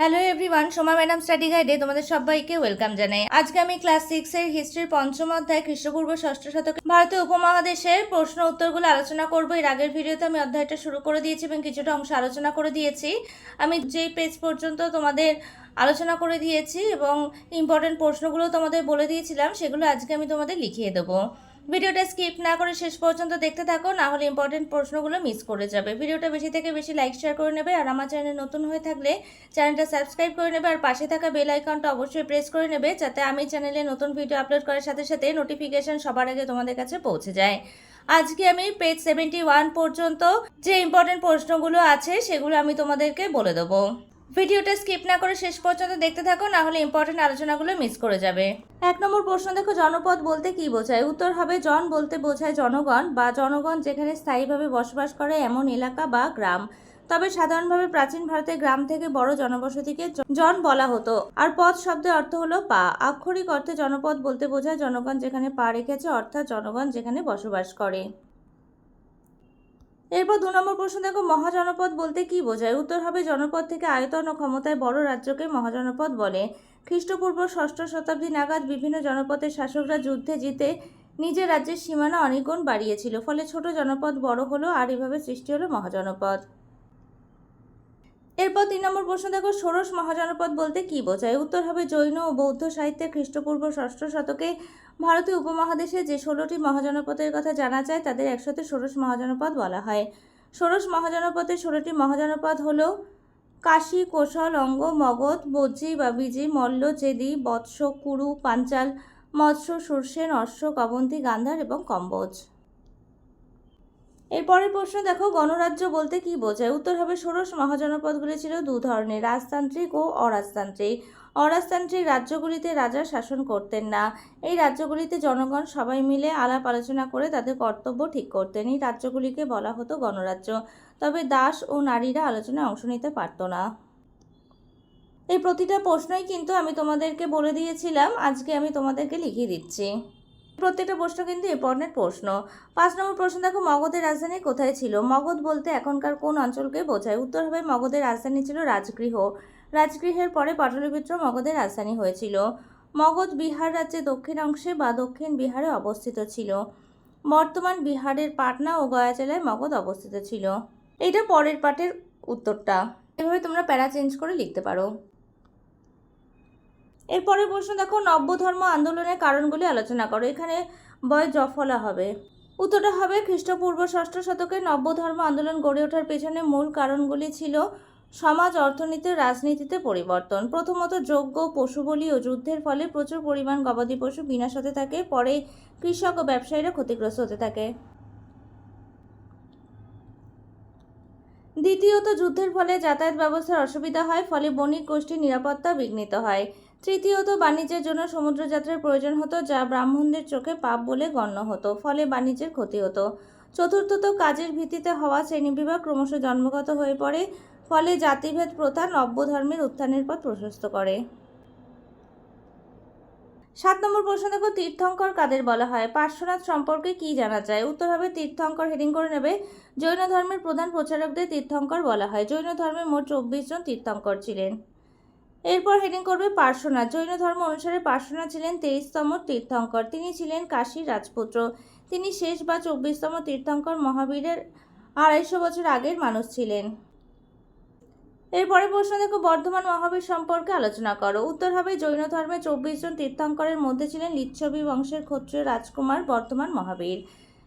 Hello everyone Soma madam study গাইডে তোমাদের সবাইকে welcome জানাই। আজকে আমি ক্লাস সিক্স এর হিস্ট্রির পঞ্চম অধ্যায় খ্রিস্টপূর্ব ষষ্ঠ শতকে ভারতীয় উপমহাদেশের প্রশ্ন উত্তরগুলো আলোচনা করব। এর আগের ভিডিওতে আমি অধ্যায়টা শুরু করে দিয়েছি এবং কিছুটা অংশ আলোচনা করে দিয়েছি। আমি যেই পেজ পর্যন্ত তোমাদের আলোচনা করে দিয়েছি এবং ইম্পর্টেন্ট প্রশ্নগুলো তোমাদের বলে দিয়েছিলাম, সেগুলো আজকে আমি তোমাদের লিখিয়ে দেবো। ভিডিওটা স্কিপ না করে শেষ পর্যন্ত দেখতে থাকো, না হলে ইম্পর্টেন্ট প্রশ্নগুলো মিস করে যাবে। ভিডিওটা বেশি থেকে বেশি লাইক শেয়ার করে নেবে, আর আমার চ্যানেল নতুন হয়ে থাকলে চ্যানেলটা সাবস্ক্রাইব করে নেবে, আর পাশে থাকা বেল আইকনটা অবশ্যই প্রেস করে নেবে, যাতে আমি চ্যানেলে নতুন ভিডিও আপলোড করার সাথে সাথে নোটিফিকেশন সবার আগে তোমাদের কাছে পৌঁছে যায়। আজকে আমি পেজ সেভেন্টি ওয়ান পর্যন্ত যে ইম্পর্টেন্ট প্রশ্নগুলো আছে, সেগুলো আমি তোমাদেরকে বলে দেবো। ভিডিওটা স্কিপ না করে শেষ পর্যন্ত দেখতে থাকো, না হলে ইম্পর্টেন্ট আলোচনাগুলো মিস করে যাবে। এক নম্বর প্রশ্ন, দেখো জনপদ বলতে কি বোঝায়? উত্তর হবে, জন বলতে বোঝায় জনগণ বা জনগণ যেখানে স্থায়ীভাবে বসবাস করে এমন এলাকা বা গ্রাম। তবে সাধারণভাবে প্রাচীন ভারতে গ্রাম থেকে বড় জনবসতিকে জন বলা হতো। আর পদ শব্দের অর্থ হলো পা। আক্ষরিক অর্থে জনপদ বলতে বোঝায় জনগণ যেখানে পা রেখেছে, অর্থাৎ জনগণ যেখানে বসবাস করে। এরপর দু নম্বর প্রশ্ন, দেখো, মহাজনপদ বলতে কি বোঝায়? উত্তর হবে, জনপদ থেকে আয়তন ও ক্ষমতায় বড় রাজ্যকে মহাজনপদ বলে। খ্রিস্টপূর্ব ষষ্ঠ শতাব্দী নাগাদ বিভিন্ন জনপদের শাসকরা যুদ্ধে জিতে নিজের রাজ্যের সীমানা অনেকগুণ বাড়িয়েছিল। ফলে ছোট জনপদ বড় হলো আর এভাবে সৃষ্টি হলো মহাজনপদ। এরপর তিন নম্বর প্রশ্ন, দেখো, ষোড়শ মহাজনপদ বলতে কি বোঝায়? উত্তর হবে জৈন ও বৌদ্ধ সাহিত্যে খ্রিস্টপূর্ব ষষ্ঠ শতকে ভারতীয় উপমহাদেশে যে ষোলোটি মহাজনপদের কথা জানা যায়, তাদের একসাথে ষোড়শ মহাজনপদ বলা হয়। ষোড়শ মহাজনপদের ষোলোটি মহাজনপদ হল কাশী, কোশল, অঙ্গ, মগধ বজ্জি বাবিজি, মল্ল চেদি বৎস, কুরু, পাঞ্চাল, মৎস্য সুরসেন অশ্ব কবন্তী, গান্ধার এবং কম্বোজ। এরপরের প্রশ্ন, দেখো, গণরাজ্য বলতে কি বোঝায়? উত্তর হবে ষোড়শ মহাজনপদগুলি ছিল দু ধরনের, রাজতান্ত্রিক ও অরাজতান্ত্রিক। অরাজতান্ত্রিক রাজ্যগুলিতে রাজা শাসন করতেন না। এই রাজ্যগুলিতে জনগণ সবাই মিলে আলাপ আলোচনা করে তাদের কর্তব্য ঠিক করতেন। এই রাজ্যগুলিকে বলা হতো গণরাজ্য। তবে দাস ও নারীরা আলোচনায় অংশ নিতে পারত না। এই প্রতিটা প্রশ্নই কিন্তু আমি তোমাদেরকে বলে দিয়েছিলাম। আজকে আমি তোমাদেরকে লিখিয়ে দিচ্ছি। প্রত্যেকটা প্রশ্ন কিন্তু ইম্পর্টেন্ট প্রশ্ন। পাঁচ নম্বর প্রশ্ন, দেখো, মগধের রাজধানী কোথায় ছিল? মগধ বলতে এখনকার কোন অঞ্চলকে বোঝায়? উত্তর হবে মগধের রাজধানী ছিল রাজগৃহ। রাজগৃহের পরে পাটলিপুত্র মগধের রাজধানী হয়েছিল। মগধ বিহার রাজ্যের দক্ষিণ অংশে বা দক্ষিণ বিহারে অবস্থিত ছিল। বর্তমান বিহারের পাটনা ও গয়া জেলায় মগধ অবস্থিত ছিল। এটা পরের পাটের উত্তরটা। এভাবে তোমরা প্যারা চেঞ্জ করে লিখতে পারো। এরপরের প্রশ্ন, দেখো, নব্য ধর্ম আন্দোলনের কারণগুলি আলোচনা করো। এখানে বয় জফলা হবে। উত্তরটা হবে খ্রিস্টপূর্ব ষষ্ঠ শতকে নব্য ধর্ম আন্দোলন গড়ে ওঠার পেছনে মূল কারণগুলি ছিল সমাজ, অর্থনীতি ও রাজনীতিতে পরিবর্তন। প্রথমত যোগ্য পশু বলি ও যুদ্ধের ফলে প্রচুর পরিমাণ গবাদি পশু বিনাশ হতে থাকে, পরে কৃষক ও ব্যবসায়ীরা ক্ষতিগ্রস্ত হতে থাকে। দ্বিতীয়ত, যুদ্ধের ফলে যাতায়াত ব্যবস্থার অসুবিধা হয়, ফলে বণিক গোষ্ঠীর নিরাপত্তা বিঘ্নিত হয়। তৃতীয়ত, বাণিজ্যের জন্য সমুদ্রযাত্রার প্রয়োজন হতো, যা ব্রাহ্মণদের চোখে পাপ বলে গণ্য হতো, ফলে বাণিজ্যের ক্ষতি হতো। চতুর্থত, কাজের ভিত্তিতে হওয়া শ্রেণীবিভাগ ক্রমশ জন্মগত হয়ে পড়ে, ফলে জাতিভেদ প্রথা নব্য ধর্মের উত্থানের পথ প্রশস্ত করে। সাত নম্বর প্রশ্ন দেখো, তীর্থঙ্কর কাদের বলা হয়? পার্শ্বনাথ সম্পর্কে কি জানা যায়? উত্তর হবে, তীর্থঙ্কর হেডিং করে নেবে। জৈন ধর্মের প্রধান প্রচারকদের তীর্থঙ্কর বলা হয়। জৈন ধর্মে মোট চব্বিশ জন তীর্থঙ্কর ছিলেন। এরপর হেডিং করবে পার্শ্বনাথ জৈন ধর্ম অনুসারে পার্শ্বনাথ ছিলেন তেইশতম তীর্থঙ্কর। তিনি ছিলেন কাশীর রাজপুত্র। তিনি শেষ বা চব্বিশতম তীর্থঙ্কর মহাবীরের আড়াইশো বছর আগের মানুষ ছিলেন। এরপরে প্রশ্ন দেখো, বর্ধমান মহাবীর সম্পর্কে আলোচনা করো। উত্তর হবে, জৈন ধর্মে চব্বিশ জন তীর্থঙ্করের মধ্যে ছিলেন লিচ্ছবি বংশের ক্ষত্রিয় রাজকুমার বর্তমান মহাবীর।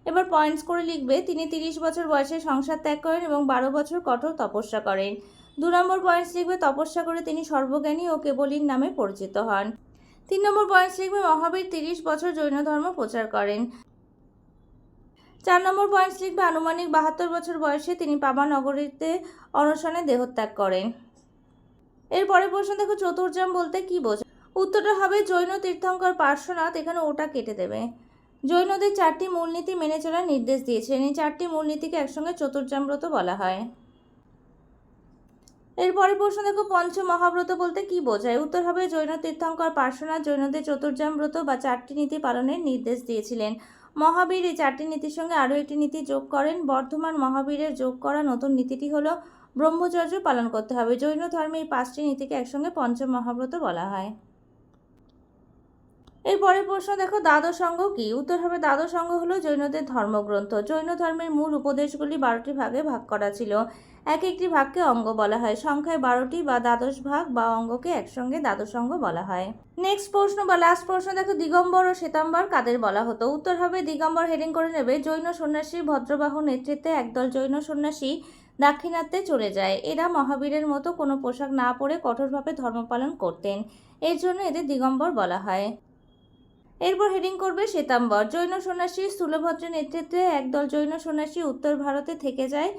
এবার পয়েন্টস করে লিখবে, তিনি তিরিশ বছর বয়সে সংসার ত্যাগ করেন এবং বারো বছর কঠোর তপস্যা করেন। দু নম্বর পয়েন্টস লিখবে, তপস্যা করে তিনি সর্বজ্ঞানী ও কেবলীর নামে পরিচিত হন। তিন নম্বর পয়েন্টস লিখবে, মহাবীর তিরিশ বছর জৈন ধর্ম প্রচার করেন। চার নম্বর পয়েন্টস লিখবে, আনুমানিক বাহাত্তর বছর বয়সে তিনি পাবা নগরীতে অনশনে দেহত্যাগ করেন। এরপরে প্রশ্ন দেখো চতুর্জাম বলতে কি বোঝায়? উত্তরটা হবে, জৈন তীর্থঙ্কর পার্শ্বনাথ এখানে ওটা কেটে দেবে। জৈনদের চারটি মূলনীতি মেনে চলার নির্দেশ দিয়েছেন। এই চারটি মূলনীতিকে একসঙ্গে চতুর্জামব্রত বলা হয়। এরপরে প্রশ্ন দেখো পঞ্চ মহাব্রত বলতে কি বোঝায়? উত্তর হবে, জৈন তীর্থঙ্কর পার্শ্বনাথ জৈনদের চতুর্জামব্রত বা চারটি নীতি পালনের নির্দেশ দিয়েছিলেন। মহাবীর এই চারটি নীতির সঙ্গে আরও একটি নীতি যোগ করেন। বর্ধমান মহাবীরের যোগ করা নতুন নীতিটি হলো, ব্রহ্মচর্য পালন করতে হবে। জৈন ধর্মে এই পাঁচটি নীতিকে একসঙ্গে পঞ্চম মহাব্রত বলা হয়। এরপরের প্রশ্ন, দেখো, দ্বাদশ অঙ্গ কি? উত্তর হবে, দ্বাদশ অঙ্গ হলো জৈনদের ধর্মগ্রন্থ। জৈন ধর্মের মূল উপদেশগুলি বারোটি ভাগে ভাগ করা ছিল। এক একটি ভাগকে অঙ্গ বলা হয়। সংখ্যায় বারোটি বা দ্বাদশ ভাগ বা অঙ্গকে একসঙ্গে দ্বাদশ অঙ্গ বলা হয়। নেক্সট প্রশ্ন বা লাস্ট প্রশ্ন, দেখো, দিগম্বর ও শ্বেতাম্বর কাদের বলা হতো? উত্তর হবে, দিগম্বর হেডিং করে নেবে, জৈন সন্ন্যাসী ভদ্রবাহু নেতৃত্বে একদল জৈন সন্ন্যাসী দাক্ষিণাত্যে চলে যায়। এরা মহাবীরের মতো কোনো পোশাক না পরে কঠোরভাবে ধর্ম পালন করতেন। এর জন্য এদের দিগম্বর বলা হয়। এরপর হেডিং করবে শ্বেতাম্বর। জৈন সন্ন্যাসী স্থূলভদ্রের নেতৃত্বে একদল জৈন সন্ন্যাসী উত্তর ভারতে থেকে যায়।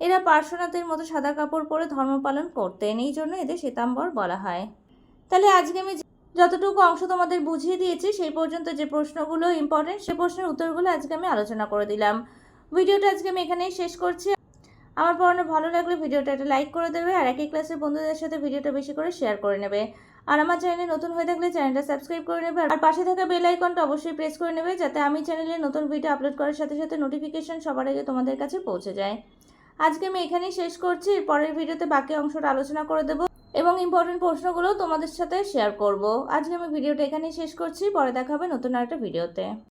এরা পার্শ্বনাথের মতো সাদা কাপড় পরে ধর্ম পালন করতেন। এই জন্য এদের শ্বেতাম্বর বলা হয়। তাহলে আজকে আমি যতটুকু অংশ তোমাদের বুঝিয়ে দিয়েছি, সেই পর্যন্ত যে প্রশ্নগুলো ইম্পর্টেন্ট সেই প্রশ্নের উত্তরগুলো আজকে আমি আলোচনা করে দিলাম। ভিডিওটা আজকে আমি এখানেই শেষ করছি। আমার পড়ানো ভালো লাগলে ভিডিওটা একটা লাইক করে দেবে আর একই ক্লাসের বন্ধুদের সাথে ভিডিওটা বেশি করে শেয়ার করে নেবে। আর আমার চ্যানেলে নতুন হয়ে থাকলে চ্যানেলটা সাবস্ক্রাইব করে নেবে আর পাশে থাকা বেল আইকনটা অবশ্যই প্রেস করে নেবে যাতে আমি চ্যানেলে নতুন ভিডিও আপলোড করার সাথে সাথে নোটিফিকেশন সবার আগে তোমাদের কাছে পৌঁছে যায়। আজকে আমি এখানেই শেষ করছি। পরের ভিডিওতে বাকি অংশটা আলোচনা করে দেবো এবং ইম্পর্টেন্ট প্রশ্নগুলো তোমাদের সাথে শেয়ার করব। আজকে আমি ভিডিওটা এখানেই শেষ করছি। পরে দেখা হবে নতুন আরেকটা ভিডিওতে